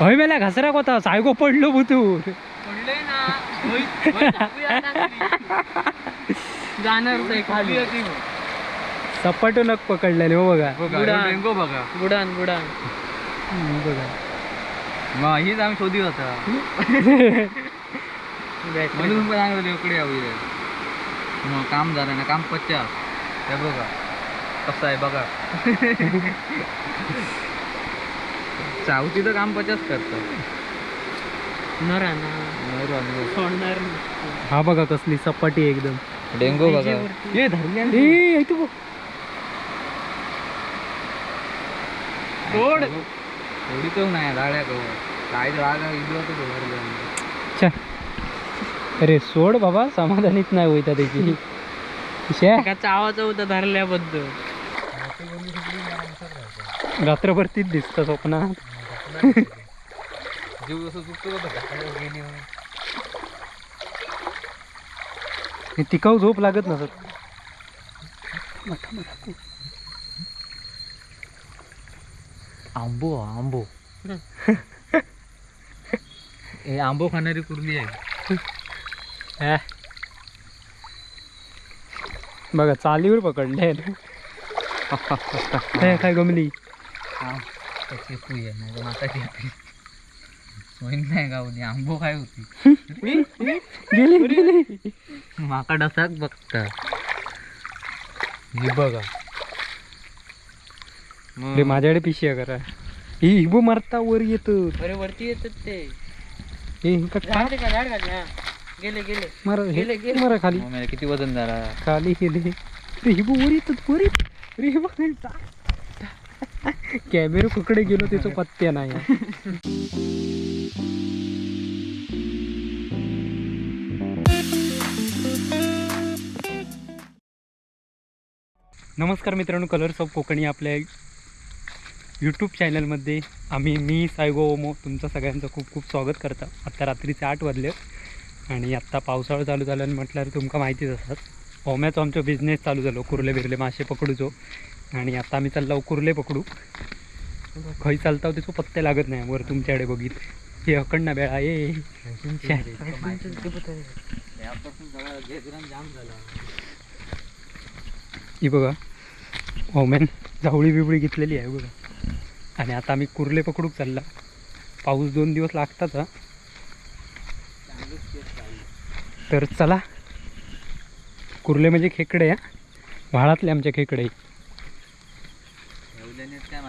हय मेल्या घसरा कोता सायगो पडलो होती सपाटो नक पकडलेले हो बघा. बुडा. डेंगो बघा. बुडान बुडान. बघा. हीच आम्ही शोधी होता. म्हणून पण सांगतो इकडे यावी मग काम झालं ना काम पच्चा हे बघा. कसं आहे बघा. चावतीचं काम पचाच करतं. सोडणार. हा बघा कसली सपाटी एकदम. डेंगू बघा. हे धरली बघ. सोड. एवढी तो नाही काय इडलं अरे सोड बाबा समाधानीच नाही होईता त्याची चावाचं होतं धरल्याबद्दल. रात्रभर तीच दिसतं स्वप्नात. जीव जसं चुकतो गेली हे टिकाऊ झोप लागत ना सर आंबो आंबो. हे आंबो खाणारी कुर्ली आहे. बघा चालीवर पकडले काय गमली? हा. त्याची तू आहे नाही सोयीन नाही गावली आंबो काय होती? गेली गेली माका डसाक बघता. हे बघा. माझ्याकडे पिशी आहे करा. ही हिबो मारता वर येत. अरे वरती येतात ते. हे का खा झाड का झाड का? गेले गेले. मारा हे गेले, गेले. मारा खाली. किती वजन झाला खाली गेले. हिबो वर येतात वर येत अरे हिबो कॅमेरा कुकडे गेलो त्याचा पत्त्या नाही. नमस्कार मित्रांनो कलर्स ऑफ कोकणी आपल्या यूट्यूब चॅनलमध्ये आम्ही मी सायगो ओमो तुमचं सगळ्यांचं खूप खूप स्वागत करता. आत्ता रात्रीचे आठ वाजले आणि आत्ता पावसाळा चालू झाला आणि म्हटल्यावर तुमका माहितीच असतात. ओम्याचो आमचो बिझनेस चालू झालो. कुर्ले बिरले मासे पकडूचो. आणि आता आम्ही चाललो कुर्ले पकडू. खंय चालता त्याचं पत्ते लागत नाही वर तुमच्याकडे बघित. हे अकडना बेळा ये ही बघा ओमॅन जावळी बिवळी घेतलेली आहे बघा. आणि आता आम्ही कुर्ले पकडूक चालला. पाऊस दोन दिवस लागतात हा. तर चला. कुर्ले म्हणजे खेकडे या व्हाळातले आमच्या खेकडे एवढ्याने काय माहीत नाही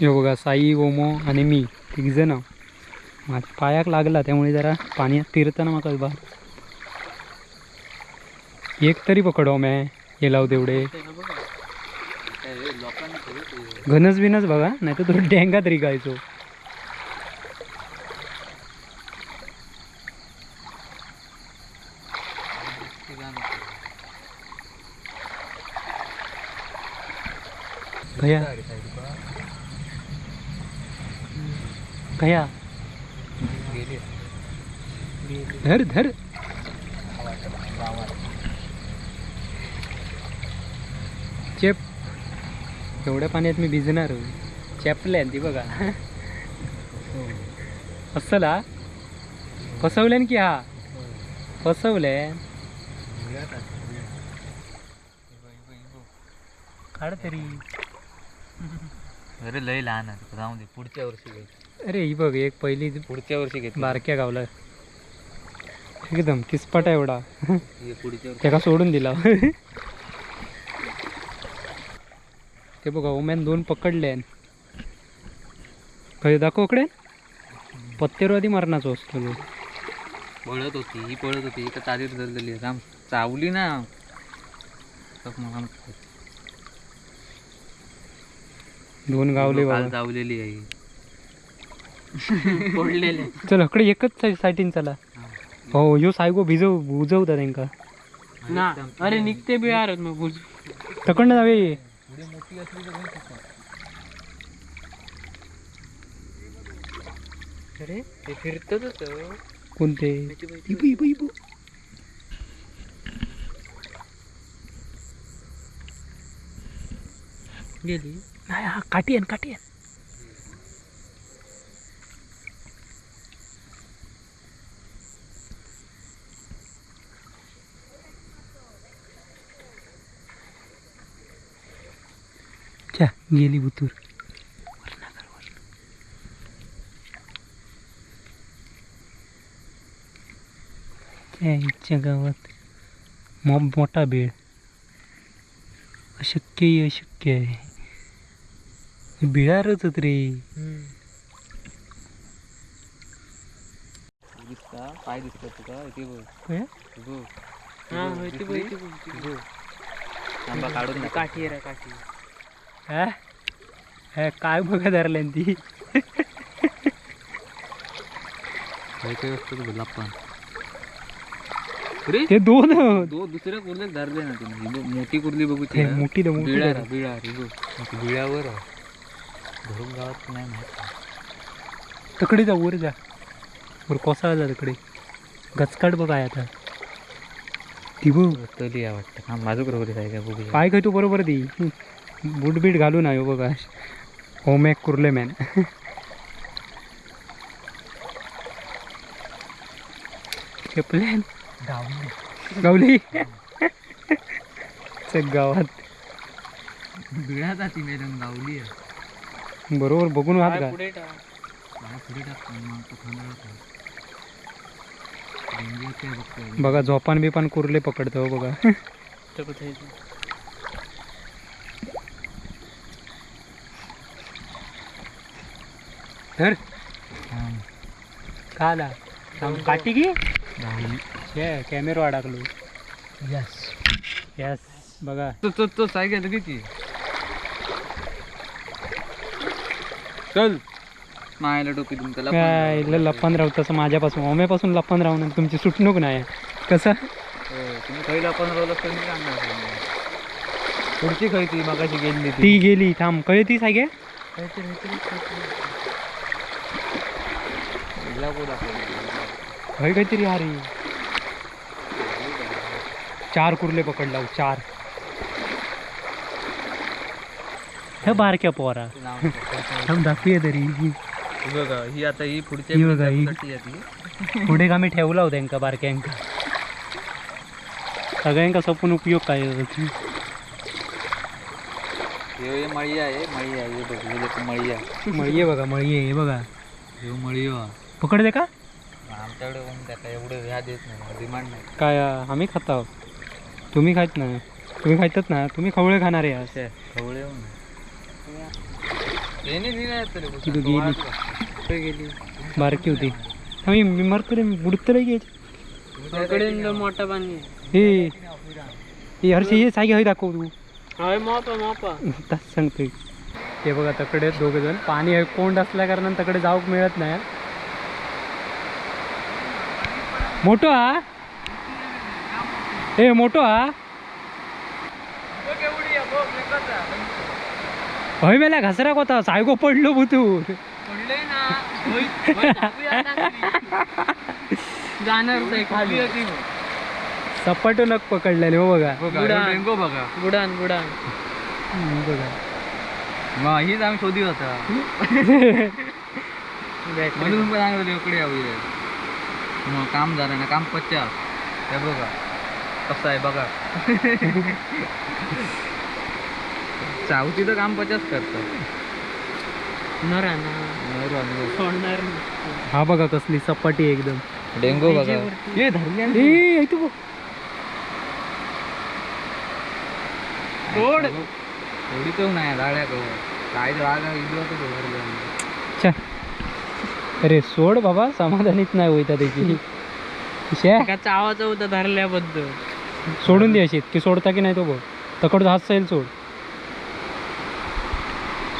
हे बघा साई ओमो आणि मी तिघ जण माझ्या पायाक लागला त्यामुळे जरा पाण्यात फिरताना माका बा एक तरी पकडो मॅ हे लाव तेवढे घनस घनच बिनच बघा नाही तर तुला डेंगा तरी गायचो. भैया। भैया। धर धर। चेप। एवढ्या पाण्यात मी भिजणार चेपल्या ती बघा. असला फसवल्यान की हा? फसवल्या? काढ तरी. अरे लय लहान आहे. जाऊ दे पुढच्या वर्षी घे. अरे ही बघ एक पहिली पुढच्या वर्षी घेतली बारक्या गावला. एकदम किसपटा एवढा. हे पुढच्या वर्षी. त्याला सोडून दिला. ते बघा ओमॅन दोन पकडले खरी दाखव इकडे. पत्तेरवादी मारणाचो असतो तो. पळत होती ही पळत होती. तारीर धरलेली आहे. राम चावली ना मग आम- दोन गावले बाबा. चावलेली आहे. पडलेले चल इकडे एकच साईटीन चला. हो ह्यो सायगो भिजव बुजवता त्यांका. ना अरे निघते बी यार मग बुज तकडनं जावे. अरे ते फिरतच कोणते? इबू इबू इबू. गेली. नाही हा काठी आहे काठी आहे च्या गेली बुतूर त्या इच्छा गावात मॉब मोठा बेळ अशक्य ही अशक्य आहे बिळारच होत रे दिसता पाय दिसतात तुका इथे बघ? बघ. हा. आंबा काढून. काठी आहे रे, काठी हा? काय बघा धरल्यान ती काही काही असतं अरे ते दोन दो दुसऱ्या कुर्ल्यात धरले ना तुम्ही बघ, मोठी कुर्ली. मोठी मोठी बिळार बिळार बघ. मग बिळावर. धरून गावात नाही माहीत तकडे जा वर जा. वर कोसळा जा तिकडे. गचकाट बघ आहे आता. ती बघ. तली आहे वाटतं. हा माझं बरोबर आहे का? बघूया. पाय काय तू बरोबर दी बूट बीट घालून आहे हो बघा. होमॅक कुर्ले मॅन. प्लॅन गावली. चक गावात. बिळाचा ती मॅडम गावली आहे. बरोबर बघून हात पाय का पुढे टाक. काय पुढे टाक? मग तो खांदा डेंगी ते बघतोय? बघा झोपान बिपान कुर्ले पकडतो हो बघा. ते कुठे आहे ते? धर. हा, का आला? कॅमेरो अडकलो यस यस बघा. तो तो तो सायकल किती चल मायला टोपी तुमचं लपून काय राहा. लप्पन राहू तसं माझ्यापासून ओम्यापासून लप्पन राहून तुमची सुटणूक नाही कसं हो, तुम्ही खैला लपून राहिलं तर मी सांगणार तुम्हाला. पुढची खै ती मगाशी गेली ती गेली थांब कळे ती सागे काहीतरी, काहीतरी. हिला. हय काहीतरी अरे चार कुर्ले पकडला हो, चार हे बारक्या पोरा. थांब दाखवूया तरी ही बघा ही आता ही पुढच्या ही बघा, ही. पिढीसाठी ती. पुढे आम्ही ठेवला होता त्यांका बारक्यांका सगळ्यांका सपून उपयोग काय होतो. हे हे मळी आहे मळी आहे हे बघ हे लोक मळी आहे मळी आहे बघा मळी आहे हे बघा हे मळी आहे. पकड दे का आमच्याकडे कोण त्याला एवढं ह्या देत नाही डिमांड नाही काय आम्ही खात आहोत तुम्ही खात ना तुम्ही खायतात ना तुम्ही खवळे खाणार. असे खवळे येऊन येणे नाही तरी ती तर गेली. बारकी होती. आम्ही मी मरतो रे बुडतलं घ्यायची मोठा पाणी हे हे हर्षी हे सागे हय दाखव तू. तस सांगतोय. ते बघा तकडे दोघ जण. पाणी कोंड असल्या कारणाने तकडे जाऊक मिळत नाही. मोठो हा. ए मोठो हा. हय मेल्या घसरा कोता सायगो पडलो होती सपाटो नक पकडलेले हो बघा. बुडा. डेंगो बघा. बुडान बुडान. हम्म, बघा. हीच आम्ही शोधी होता. म्हणून पण सांगतो इकडे मग काम झालं ना काम पच्चास हे बघा. कसं आहे बघा. तर काम पचास करतं. सोडणार नाही. हा बघा कसली सपाटी आहे एकदम. डेंगू बघा. हे धरले ए ऐकू बघ. सोड. एवढी तो नाही राड्या गहू. काय होतं धरलं छा अरे सोड बाबा समाधानीच नाही होईता त्याची चावाचा होता धरल्याबद्दल. सोडून दे अशी की सोडता की नाही तो बघ. तकडचा हात सैल सोड.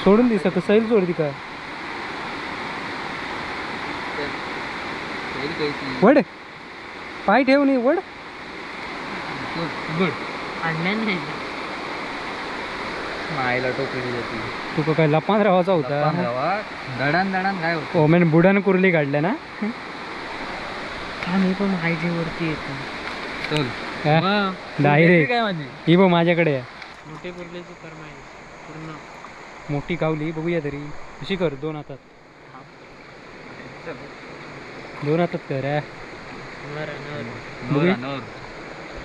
सोडून दे सक सैल सोड ती का? वड पाय ठेव नाही वड. गुड आणल्या नाही मायला टोपली जाती तू काय लपान राहायचा होता? दडान दडान काय होतं? ओ मैंने बुडान कुर्ली काढल्या ना? आम्ही पण हायजीवरती येतो चल. हा? डायरेक्ट. ही बघ माझ्याकडे आहे. मोठे कुर्ल्याची फरमाईश. पूर्ण. मोठी गावली बघूया तरी. कशी कर? दोन हातात. दोन हातात कर.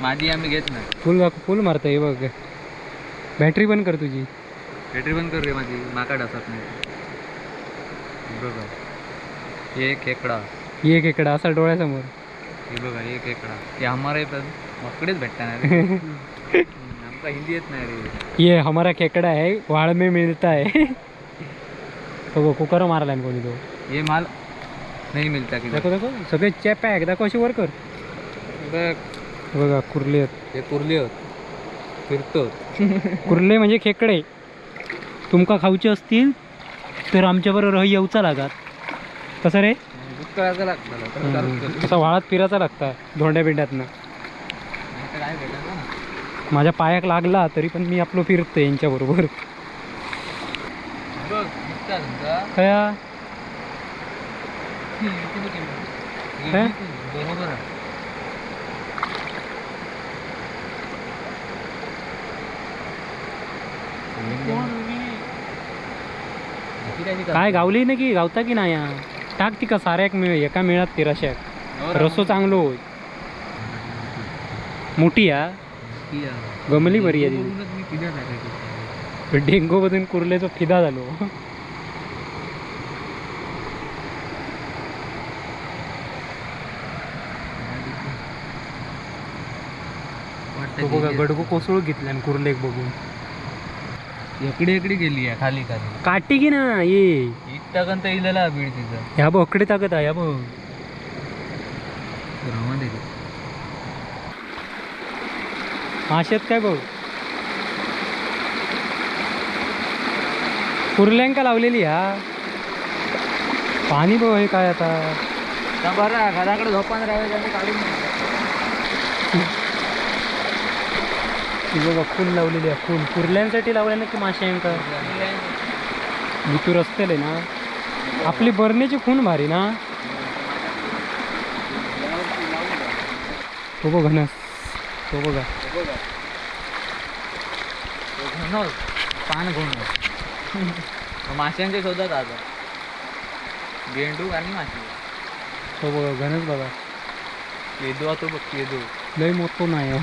माझी आम्ही घेत नाही. फुल फुल मारता हे बघ. बॅटरी बंद कर तुझी. बॅटरी बंद कर रे माझी माका डासात नाही. बघा. एक खेकडा. ये एक इकडं असा डोळ्यासमोर. हे बघा एक खेकडा. ते आम्हाला येतात मकडेच भेटणार हिंदी येत नाही रे? ये हमारा खेकडा है वाळ में मिळता है। तो बघ कुकर मारलाय कोणी तो। हे माल नाही मिळता की सगळे चॅप आहे दाखव अशी वर कर। बघ बघा कुर्ले। आहेत. हे कुर्ली होत फिरतो कुर्ले म्हणजे खेकडे। तुमका खाऊचे असतील तर आमच्याबरोबर येऊचा लागात। कसं रे? दुष्काळाचा लागतं वाळात फिरायचा लागता धोंड्या बिंड्यातनं नाहीतर काय भेटणार ना माझ्या पायाक लागला तरी पण मी आपलं फिरतो यांच्याबरोबर. कया? काय? बरोबर काय गावली ना की? गावता की नाही? टाक ती का साऱ्याक मिळ एका मिळात तेराशाक रसो चांगलो होय. मोठी हा? गमली बरी आहे ती. डेंगू बदून कुर्लेचो फिदा झालो. तो बघा गडगो कोसळू घेतल्यान कुर्लेक बघून. इकडे इकडे गेली आहे खाली खाली. काटी की ना ये. इतकं इलेला बीड तिथं. ह्या बघ अकडे ताकद आहे ह्या बघमध्ये माशेत काय बघ कुर्ल्यांका लावलेली हा. पाणी बघ हे काय आता. बरं घराकडे झोपान राहायचं काढून फुल लावलेली आहे फुल. कुर्ल्यांसाठी लावल्या ना की माश्यांका भीतूर असतेले ना. आपली बरण्याची खून भारी ना. तो बघ घनस तो बघा. पान घोण माशांच्या शोधात आता. गेंडू आणि मासे तो बघा घनच बघा. केदू तो बघ केदू. लय मोठो नाही.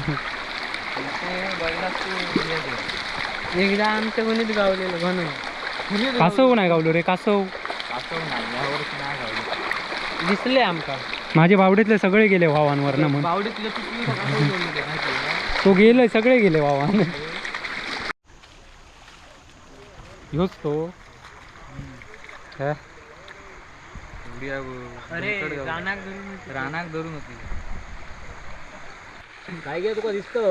एकदा आमच्या कोणीच गावलेलं घन. कासव नाही गावलो रे कासव. दिसले आमका. माझे बावडीतले सगळे गेले वावांवर ना म्हणून बावडीतलं ते, गेले सगळे गेले वावान ह्योच तो हा? एवढी आहे बघ. अरे जाऊ. रानात घरी रानाक धरून होती काय घे तुका दिसतो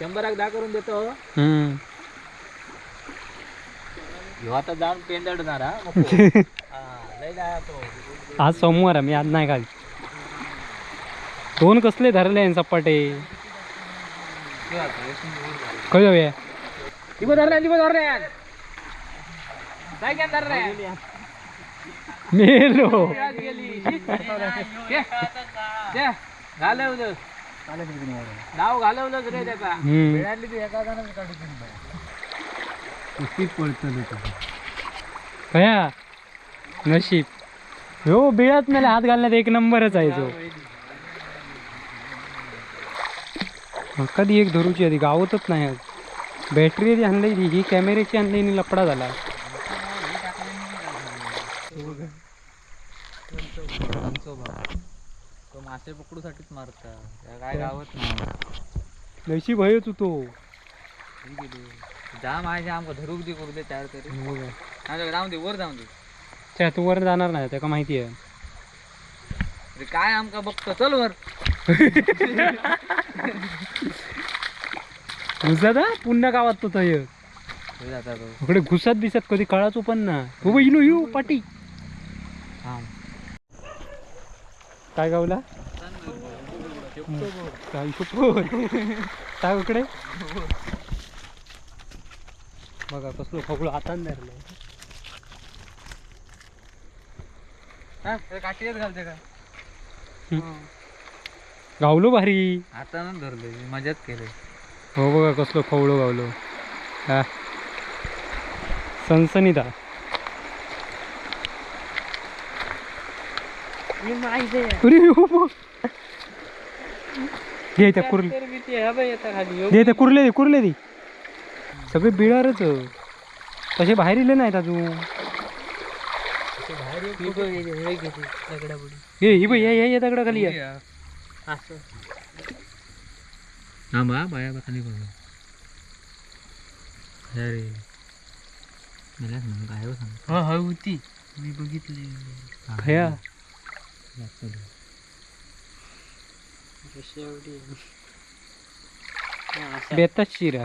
शंभराक दहा करून देतो हम्म. ह्यो आता जाऊन पेंदडणार हा नको. हा, लय दहा तो. आज सोमवार आहे मी आज नाही घाल. दोन कसले धरले आहे सपाटे ते आता, येसून दूर झालं. खय जाऊया दिवस धर रे दिवस धर रे काय काय धर रे मेलो गेली घालवलं नाव घालवलंच रे त्याचा. हम्म. मिळाली ती एका जणाचं काढून घेऊन बाहेर. नशीब. हो बिळात मला हात घालण्यात एक नंबरच आहे मग कधी एक धरूची आधी गावतच नाही आज. बॅटरी आधी आणली ही ही कॅमेऱ्याची आणली आणि लपडा झाला. तो मासे पकडूसाठीच मारता. काय गावत नाही. नशीब आहे तू तो. ही गेली. जा माझ्या आमका धरूक दे करू दे तयार तरी आमच्या जाऊन दे वर जाऊन दे. त्या तू वर जाणार नाही त्याका माहिती आहे. अरे काय आमका बघतो चल वर. घुसत हा पुन्हा गावात तो तय जाता तो. इकडे घुसत दिसत कधी कळाचो पण ना. हो इनो येऊ पाटी. काय गावला? काय शपथ. काय इकडे? बघा कसलो खगळो हातान धरलो हा ते काठीच घालते का? गावलो भारी. हातानं धरले मजाच केले. हो बघा कसलो खवळो गावलो. हा. सनसनीत. हा. हो. दे त्या कुर्ले हा. दे त्या कुर्ले दे कुर्ले दे. सगळे बिळारच. तसे बाहेर इले नाहीत अजून. बघ हे बाई या या दगडा खाली या. असं. हा बा बाया खाली बघा. अरे. मला सांग काय हो सांग? हा हा होती मी बघितली. खया. असं. बेताच शिरा.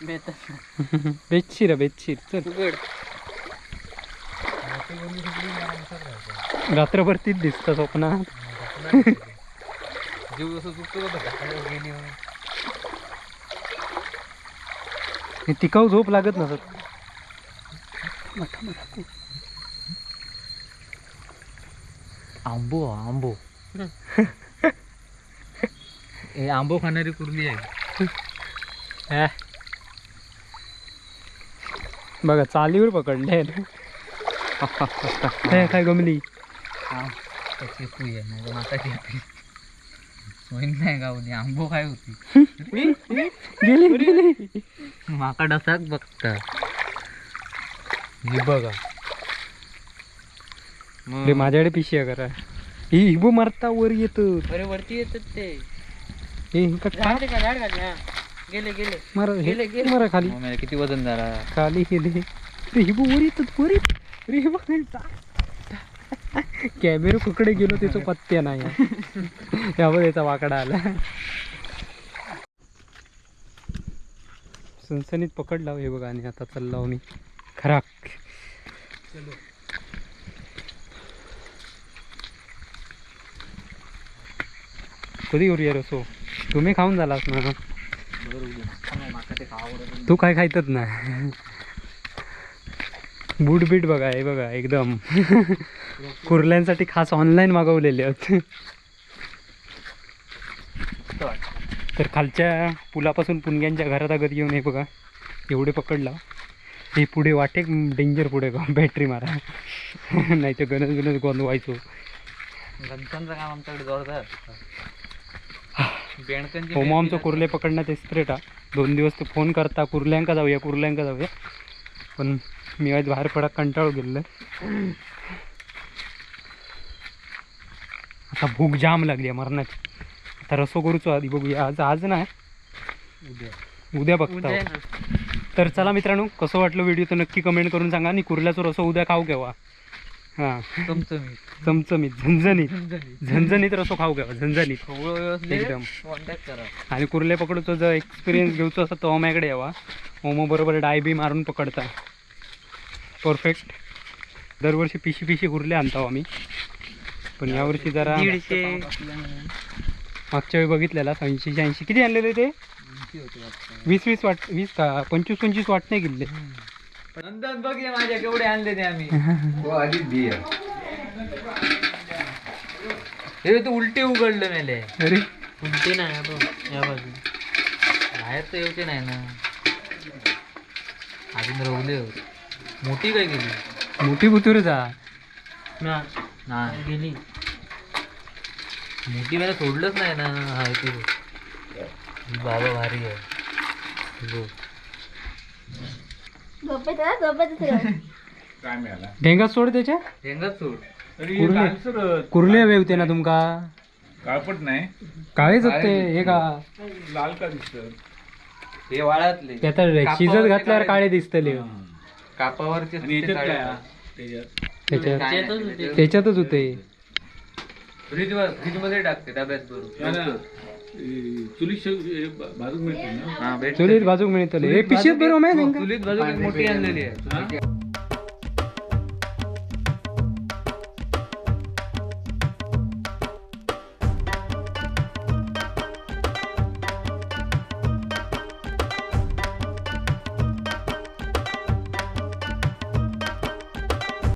बेतात बेतशिरा बेतशीर. चल. रात्रभर तीच दिसतं स्वप्नात जीव जसं चुकतो गेली हे टिकाऊ झोप लागत नसत. आंबो आंबो. हे आंबो खाणारी कुर्ली आहे. हा. बघा चालीवर पकडले आपली होईन नाही गावली आंबो काय होती गेली गेली माका डसाक बघता ही बघा रे माझ्याकडे पिशी करा ही हिबो मारता वर येत अरे वरती येतात ते हे गेले गेले मारा गेले, गेले. मारा खाली किती वजन झाला खाली गेले रे हिबो वर येतात वर येत रे कॅमेरा कुकडे गेलो त्याचा पत्त्या नाही. यावर याचा वाकडा आला. सनसनीत पकडला हे बघा आणि आता चाललो मी खराक. कधी करूया रसो तुम्ही खाऊन झालास ना? तू काय खायतच ना? बूट बीट बघा हे बघा एकदम. कुर्ल्यांसाठी खास ऑनलाईन मागवलेले आहेत. तर खालच्या पुलापासून पुणग्यांच्या घरात अगत येऊन हे बघा एवढे पकडला. हे पुढे वाटे डेंजर पुढे का बॅटरी मारा. नाही तर गणस गणस गोंदवायचो गणपणचं काम आमच्याकडे जोरदार होमो आमचं कुर्ले पकडण्यात एक्सप्रेट हा दोन दिवस ते फोन करता कुर्ल्यांका जाऊया कुर्ल्यांका जाऊया. पण मी आज बाहेर पडा कंटाळू गेलं आता भूक जाम लागली आहे मरणाची. आता रसो करूचो आधी बघूया. आज आज नाही. उद्या. उद्या बघता येणार. तर चला मित्रांनो कसं वाटलं व्हिडिओ तर नक्की कमेंट करून सांगा आणि कुर्ल्याचं रसो उद्या खाऊ घ्यावा हां. तुमचं मी चमचमीत झणझणीत. झणझणीत. रसो खाऊ घ्यावा झणझणीत. खवळं व्यवस्थित. एकदम. कॉन्टॅक्ट करा. आणि कुर्ले पकडतो जर एक्सपिरियन्स घेऊचो असं तो माझ्याकडे यावा. ओमो बरोबर डाय बी मारून पकडता. परफेक्ट दरवर्षी पिशी पिशी कुर्ले आणतो आम्ही. पण यावर्षी जरा दीडशे. मागच्या वेळी बघितलेला ऐंशी ऐंशी. किती आणलेले ते? वीस वीस वाट वीस का पंचवीस पंचवीस वाट नाही गेले. नंतर बघले माझ्या केवढे आणले ते आम्ही. हे तू उलटे उघडलं मेले. अरे. उलटी नाही हा बघ या बाजू बाहेर तर येऊचे नाही ना. अजून रवले होते मोठी काय केली मोठी बुतूर जा. ना. नाही गेली. मोठी मला सोडलंच नाही ना. हा ती. ही बाबा भारी आहे. ढेंगाच सोड त्याच्या? सोड. कुर्ले कुर्ले हवे होते ना तुमका. काळपट नाही. काळेच होते हे का? लाल का दिसत? हे वाळातले ते आता शिजत घातल्यावर काळे दिसतले. कापावरचे आणि सुट्टे याच्यात काळे काय? हा? असतात. त्याच्यात? त्याच्यात? त्याच्यातच होते. त्याच्यातच होते. फ्रीज वर फ्रीजमध्ये टाकते डब्यात ना, भरून चुलीत शेव- हे भाजून मिळते ना? हा भेटते. चुलीत बाजूक मिळतले हे पिशेत बरोबर माहिती चुलीत बाजू मोठी आणलेली आहे. हा?